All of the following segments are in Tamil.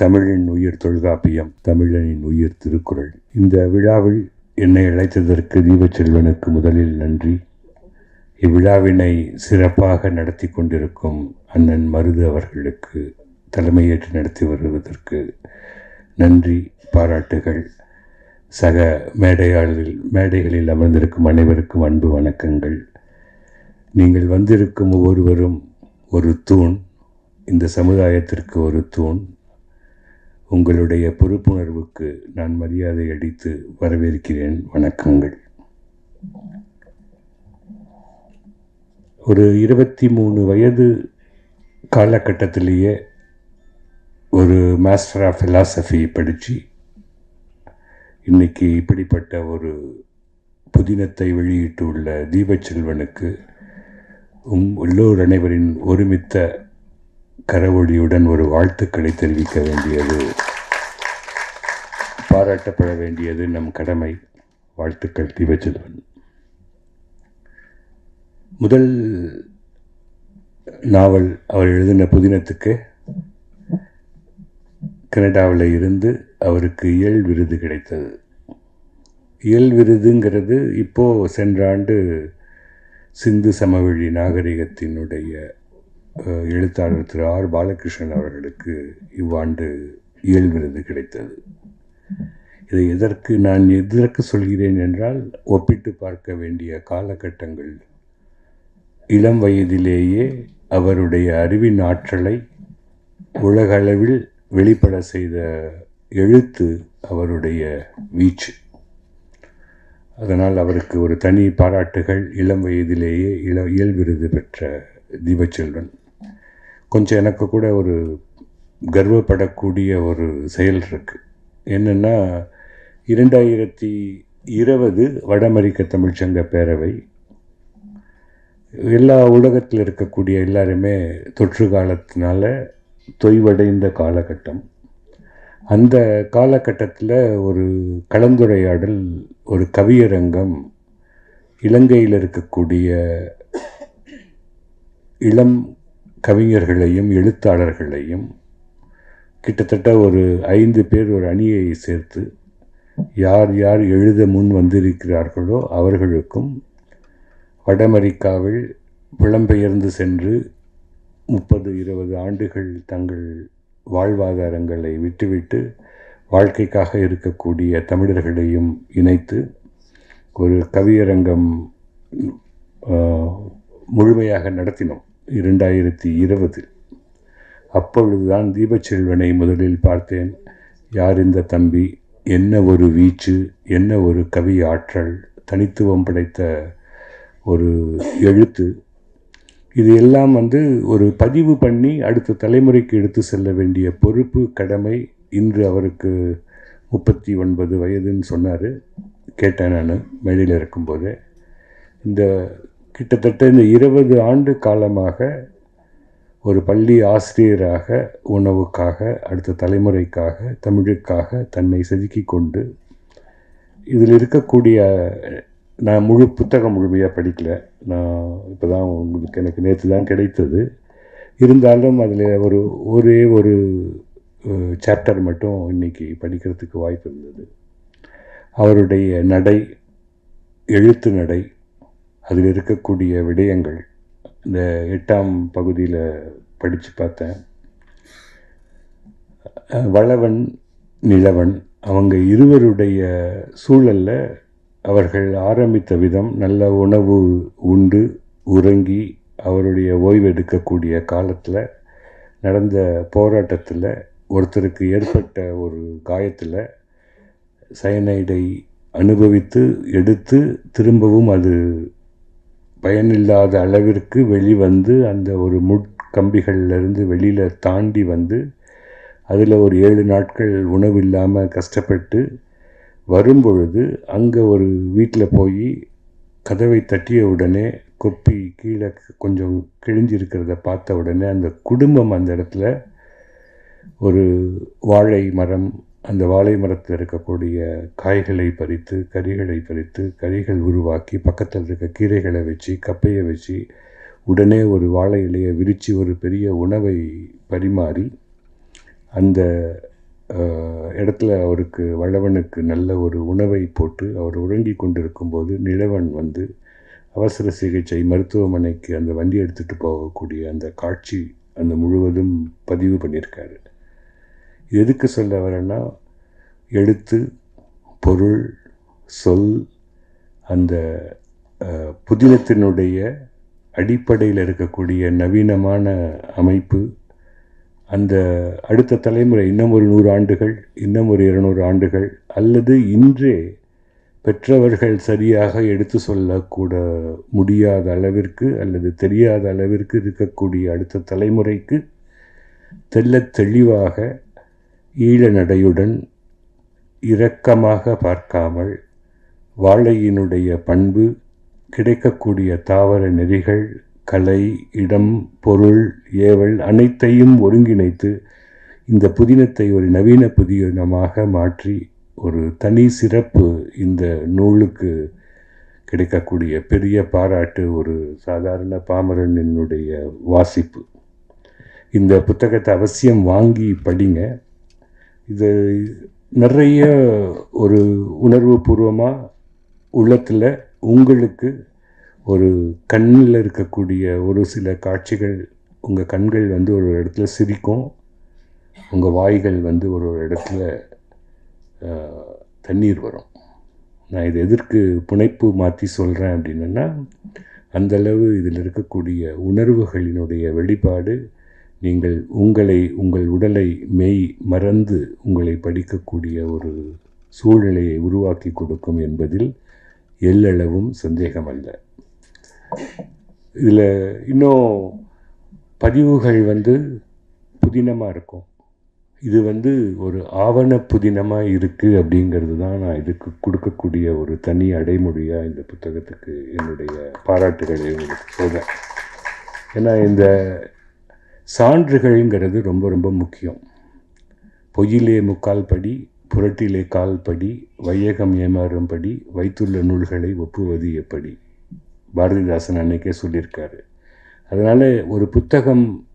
தமிழின் உயிர் தொல்காப்பியம் தமிழனின் உயிர் திருக்குறள். இந்த விழாவில் என்னை அழைத்ததற்கு தீபச்செல்வனுக்கு முதலில் நன்றி. இவ்விழாவினை சிறப்பாக நடத்தி கொண்டிருக்கும் அண்ணன் மருது அவர்களுக்கு தலைமையேற்று நடத்தி வருவதற்கு நன்றி பாராட்டுகள். சக மேடையாளில் மேடைகளில் அமர்ந்திருக்கும் அனைவருக்கும் அன்பு வணக்கங்கள். நீங்கள் வந்திருக்கும் ஒவ்வொருவரும் ஒரு தூண் இந்த சமுதாயத்திற்கு ஒரு தூண் உங்களுடைய பொறுப்புணர்வுக்கு நான் மரியாதை அளித்து வரவேற்கிறேன். வணக்கங்கள். ஒரு இருபத்தி மூணு வயது காலகட்டத்திலேயே ஒரு மாஸ்டர் ஆஃப் ஃபிலாசபி படித்து இன்னைக்கு இப்படிப்பட்ட ஒரு புதினத்தை வெளியிட்டுள்ள தீபச்செல்வனுக்கு உம் எல்லோர் அனைவரின் ஒருமித்த கரவொழியுடன் ஒரு வாழ்த்துக்களை தெரிவிக்க வேண்டியது. பாராட்டப்பட வேண்டியது நம் கடமை. வாழ்த்துக்கள் திவச்சதுவன் முதல் நாவல் அவர் எழுதின புதினத்துக்கு கனடாவில் இருந்து அவருக்கு இயல் விருது கிடைத்தது. இயல் விருதுங்கிறது இப்போது சென்ற ஆண்டு சிந்து சமவெளி நாகரிகத்தினுடைய எழுத்தாளர் திரு ஆர் பாலகிருஷ்ணன் அவர்களுக்கு இவ்வாண்டு இயல் விருது கிடைத்தது. இதை எதற்கு நான் எதற்கு சொல்கிறேன் என்றால் ஒப்பிட்டு பார்க்க வேண்டிய காலகட்டங்கள். இளம் வயதிலேயே அவருடைய அறிவின் ஆற்றலை உலகளவில் வெளிப்பட செய்த எழுத்து அவருடைய வீச்சு. அதனால் அவருக்கு ஒரு தனி பாராட்டுகள் இளம் வயதிலேயே இள இயல் விருது பெற்ற தீபச்செல்வன். கொஞ்சம் எனக்கு கூட ஒரு கர்வப்படக்கூடிய ஒரு செயல் இருக்குது என்னென்னா இரண்டாயிரத்தி இருபது வட அமெரிக்க தமிழ்ச்சங்க பேரவை எல்லா உலகத்தில் இருக்கக்கூடிய எல்லாருமே தொற்று காலத்தினால தொய்வடைந்த காலகட்டம். அந்த காலகட்டத்தில் ஒரு கலந்துரையாடல் ஒரு கவியரங்கம் இலங்கையில் இருக்கக்கூடிய இளம் கவிஞர்களையும் எழுத்தாளர்களையும் கிட்டத்தட்ட ஒரு ஐந்து பேர் ஒரு அணியை சேர்த்து யார் யார் எழுத முன் வந்திருக்கிறார்களோ அவர்களுக்கும் வட அமெரிக்காவில் புலம்பெயர்ந்து சென்று முப்பது இருபது ஆண்டுகள் தங்கள் வாழ்வாதாரங்களை விட்டுவிட்டு வாழ்க்கைக்காக இருக்கக்கூடிய தமிழர்களையும் இணைத்து ஒரு கவியரங்கம் முழுமையாக நடத்தினோம். இரண்டாயிரத்தி இருபது அப்பொழுதுதான் தீபச்செல்வனை முதலில் பார்த்தேன். யார் இந்த தம்பி? என்ன ஒரு வீச்சு? என்ன ஒரு கவி ஆற்றல்? தனித்துவம் படைத்த ஒரு எழுத்து? இது எல்லாம் வந்து ஒரு பதிவு பண்ணி அடுத்த தலைமுறைக்கு எடுத்து செல்ல வேண்டிய பொறுப்பு கடமை இன்று அவருக்கு முப்பத்தி ஒன்பது வயதுன்னு சொன்னார். கேட்டேன் நான் மேடையில் இருக்கும்போதே இந்த கிட்டத்தட்ட இந்த இருபது ஆண்டு காலமாக ஒரு பள்ளி ஆசிரியராக உணவுக்காக அடுத்த தலைமுறைக்காக தமிழுக்காக தன்னை செதுக்கி கொண்டு இதில் இருக்கக்கூடிய நான் முழு புத்தகம் முழுமையாக படிக்கல. நான் இப்போ தான் உங்களுக்கு எனக்கு நேற்று தான் கிடைத்தது. இருந்தாலும் அதில் ஒரு ஒரே ஒரு சாப்டர் மட்டும் இன்றைக்கி படிக்கிறதுக்கு வாய்ப்பு இருந்தது. அவருடைய நடை எழுத்து நடை அதில் இருக்கக்கூடிய விடயங்கள். இந்த எட்டாம் பகுதியில் படித்து பார்த்தேன். வளவன் நிலவன் அவங்க இருவருடைய சூழலில் அவர்கள் ஆரம்பித்த விதம் நல்ல உணவு உண்டு உறங்கி அவருடைய ஓய்வு எடுக்கக்கூடிய காலத்தில் நடந்த போராட்டத்தில் ஒருத்தருக்கு ஏற்பட்ட ஒரு காயத்தில் சயனைடை அனுபவித்து எடுத்து திரும்பவும் அது பயனில்லாத அளவிற்கு வெளிவந்து அந்த ஒரு முட்கம்பிகள்லேருந்து வெளியில் தாண்டி வந்து அதில் ஒரு ஏழு நாட்கள் உணவு இல்லாமல் கஷ்டப்பட்டு வரும்பொழுது அங்கே ஒரு வீட்டில் போய் கதவை தட்டிய உடனே கொப்பி கீழே கொஞ்சம் கிழிஞ்சிருக்கிறத பார்த்த உடனே அந்த குடும்பம் அந்த இடத்துல ஒரு வாழை மரம் அந்த வாழை மரத்தில் இருக்கக்கூடிய காய்களை பறித்து கறிகளை பறித்து கறிகள் உருவாக்கி பக்கத்தில் இருக்க கீரைகளை வச்சு கப்பையை வச்சு உடனே ஒரு வாழை இலையை விரித்து ஒரு பெரிய உணவை பரிமாறி அந்த இடத்துல அவருக்கு வளவனுக்கு நல்ல ஒரு உணவை போட்டு அவர் உறங்கி கொண்டிருக்கும்போது நிலவன் வந்து அவசர சிகிச்சை மருத்துவமனைக்கு அந்த வண்டி எடுத்துகிட்டு போகக்கூடிய அந்த காட்சி அந்த முழுவதும் பதிவு பண்ணியிருக்காரு. எதுக்கு சொல்ல வரேன்னா எழுத்து பொருள் சொல் அந்த புதினத்தினுடைய அடிப்படையில் இருக்கக்கூடிய நவீனமான அமைப்பு அந்த அடுத்த தலைமுறை இன்னும் ஒரு நூறு ஆண்டுகள் இன்னும் ஒரு இருநூறு ஆண்டுகள் அல்லது இன்றே பெற்றவர்கள் சரியாக எடுத்து சொல்லக்கூட முடியாத அளவிற்கு அல்லது தெரியாத அளவிற்கு இருக்கக்கூடிய அடுத்த தலைமுறைக்கு தெள்ளத் தெளிவாக ஈழ நடையுடன் இரக்கமாக பார்க்காமல் வாழையினுடைய பண்பு கிடைக்கக்கூடிய தாவர நெறிகள் கலை இடம் பொருள் ஏவல் அனைத்தையும் ஒருங்கிணைத்து இந்த புதினத்தை ஒரு நவீன புதினமாக மாற்றி ஒரு தனி சிறப்பு இந்த நூலுக்கு கிடைக்கக்கூடிய பெரிய பாராட்டு ஒரு சாதாரண பாமரனினுடைய வாசிப்பு. இந்த புத்தகத்தை அவசியம் வாங்கி படிங்க. இது நிறைய ஒரு உணர்வு பூர்வமாக உள்ளத்தில் உங்களுக்கு ஒரு கண்ணில் இருக்கக்கூடிய ஒரு சில காட்சிகள் உங்கள் கண்கள் வந்து ஒரு இடத்துல சிரிக்கும். உங்கள் வாய்கள் வந்து ஒரு ஒரு இடத்துல தண்ணீர் வரும். நான் இது எதற்கு புனைப்பு மாற்றி சொல்கிறேன் அப்படின்னா அந்தளவு இதில் இருக்கக்கூடிய உணர்வுகளினுடைய வெளிப்பாடு நீங்கள் உங்களை உங்கள் உடலை மெய் மறந்து உங்களை படிக்கக்கூடிய ஒரு சூழ்நிலையை உருவாக்கி கொடுக்கும் என்பதில் எல்லளவும் சந்தேகமல்ல. இதில் இன்னும் பதிவுகள் வந்து புதினமாக இருக்கும். இது வந்து ஒரு ஆவண புதினமாக இருக்குது அப்படிங்கிறது தான் நான் இதுக்கு கொடுக்கக்கூடிய ஒரு தனி அடைமொழியாக இந்த புத்தகத்துக்கு என்னுடைய பாராட்டுகளை உங்களுக்கு சொல்கிறேன் ஏன்னா இந்த சான்றுகள்ங்கிறது ரொம்ப ரொம்ப முக்கியம். பொய்யிலே முக்கால் படி புரட்டிலே கால் படி வையகம் ஏமாறும்படி வைத்துள்ள நூல்களை ஒப்புவது எப்படி? பாரதிதாசன் அன்னைக்கே சொல்லியிருக்காரு. அதனால் ஒரு புத்தகம்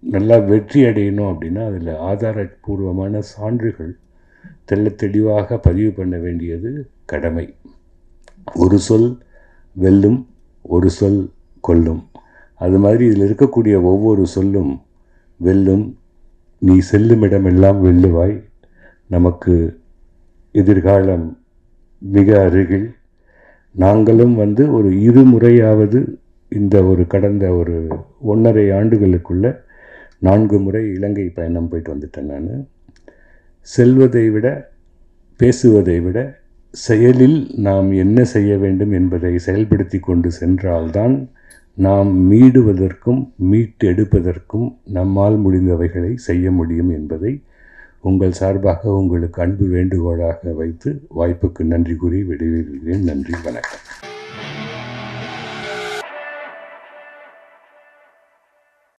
நல்லா வெற்றி அடையணும் அப்படின்னா அதில் ஆதாரபூர்வமான சான்றுகள் தெள்ள தெளிவாக பதிவு பண்ண வேண்டியது கடமை. ஒரு சொல் வெல்லும் ஒரு சொல் கொல்லும். அது மாதிரி இதில் இருக்கக்கூடிய ஒவ்வொரு சொல்லும் வெல்லும் நீ செல்லும் இடமெல்லாம் வெல்லுவாய். நமக்கு எதிர்காலம் மிக அருகில். நாங்களும் வந்து ஒரு இருமுறையாவது இந்த ஒரு கடந்த ஒரு ஒன்றரை ஆண்டுகளுக்குள்ள நான்கு முறை இலங்கை பயணம் போயிட்டு வந்துட்டேன் நான். செல்வதை விட பேசுவதை விட செயலில் நாம் என்ன செய்ய வேண்டும் என்பதை செயல்படுத்தி கொண்டு சென்றால்தான் நாம் மீடுவதற்கும் மீட்டெடுப்பதற்கும் நம்மால் முடிந்தவைகளை செய்ய முடியும் என்பதை உங்கள் சார்பாக உங்களுக்கு அன்பு வேண்டுகோளாக வைத்து வாய்ப்புக்கு நன்றி கூறி விடைபெறுகிறேன். நன்றி வணக்கம்.